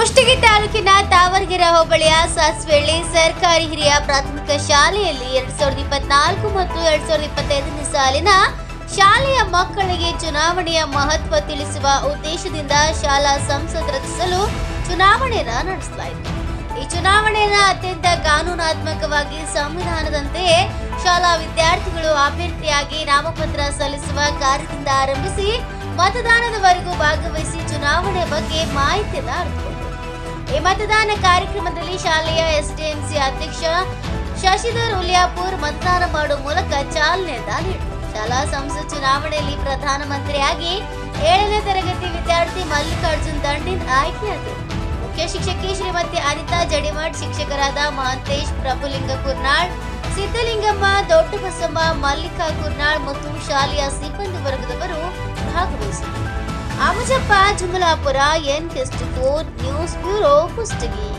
ಕುಷ್ಟಗಿ ತಾಲೂಕಿನ ತಾವರಗೆರೆ ಹೋಬಳಿಯ ಸಾಸ್ವೆಳ್ಳಿ ಸರ್ಕಾರಿ ಹಿರಿಯ ಪ್ರಾಥಮಿಕ ಶಾಲೆಯಲ್ಲಿ ಎರಡ್ ಸಾವಿರದ ಇಪ್ಪತ್ನಾಲ್ಕು ಮತ್ತು ಎರಡ್ ಸಾವಿರದ ಇಪ್ಪತ್ತೈದನೇ ಸಾಲಿನ ಶಾಲೆಯ ಮಕ್ಕಳಿಗೆ ಚುನಾವಣೆಯ ಮಹತ್ವ ತಿಳಿಸುವ ಉದ್ದೇಶದಿಂದ ಶಾಲಾ ಸಂಸತ್ ರಚಿಸಲು ಚುನಾವಣೆಯನ್ನು ನಡೆಸಲಾಯಿತು. ಈ ಚುನಾವಣೆಯನ್ನು ಅತ್ಯಂತ ಕಾನೂನಾತ್ಮಕವಾಗಿ ಸಂವಿಧಾನದಂತೆಯೇ ಶಾಲಾ ವಿದ್ಯಾರ್ಥಿಗಳು ಅಭ್ಯರ್ಥಿಯಾಗಿ ನಾಮಪತ್ರ ಸಲ್ಲಿಸುವ ಕಾರ್ಯದಿಂದ ಆರಂಭಿಸಿ ಮತದಾನದವರೆಗೂ ಭಾಗವಹಿಸಿ ಚುನಾವಣೆ ಬಗ್ಗೆ ಮಾಹಿತಿಯನ್ನು ಅರಿತುಕೊಂಡರು ಈ ಮತದಾನ ಕಾರ್ಯಕ್ರಮದಲ್ಲಿ ಶಾಲೆಯ ಎಸ್ಡಿಎಂಸಿ ಅಧ್ಯಕ್ಷ ಶಶಿಧರ್ ಉಲಿಯಾಪುರ್ ಮತದಾನ ಮಾಡುವ ಮೂಲಕ ಚಾಲನೆ ನೀಡಿದರು. ಶಾಲಾ ಸಂಸತ್ ಚುನಾವಣೆಯಲ್ಲಿ ಪ್ರಧಾನಮಂತ್ರಿಯಾಗಿ ಏಳನೇ ತರಗತಿ ವಿದ್ಯಾರ್ಥಿ ಮಲ್ಲಿಕಾರ್ಜುನ್ ದಂಡಿನ್ ಆಯ್ಕೆಯಾದರು. ಮುಖ್ಯ ಶಿಕ್ಷಕಿ ಶ್ರೀಮತಿ ಅನಿತಾ ಜಡಿಮಠ್ ಶಿಕ್ಷಕರಾದ ಮಹಂತೇಶ್, ಪ್ರಭುಲಿಂಗ ಕುರ್ನಾಳ್, ಸಿದ್ದಲಿಂಗಮ್ಮ, ದೊಡ್ಡಬಸಮ್ಮ, ಮಲ್ಲಿಕಾ ಕುರ್ನಾಳ್ ಮತ್ತು ಶಾಲೆಯ ಸಿಬ್ಬಂದಿ ವರ್ಗದವರು ಭಾಗವಹಿಸಿದರು Amajappa Jumalapura N four news bureau Kushtagi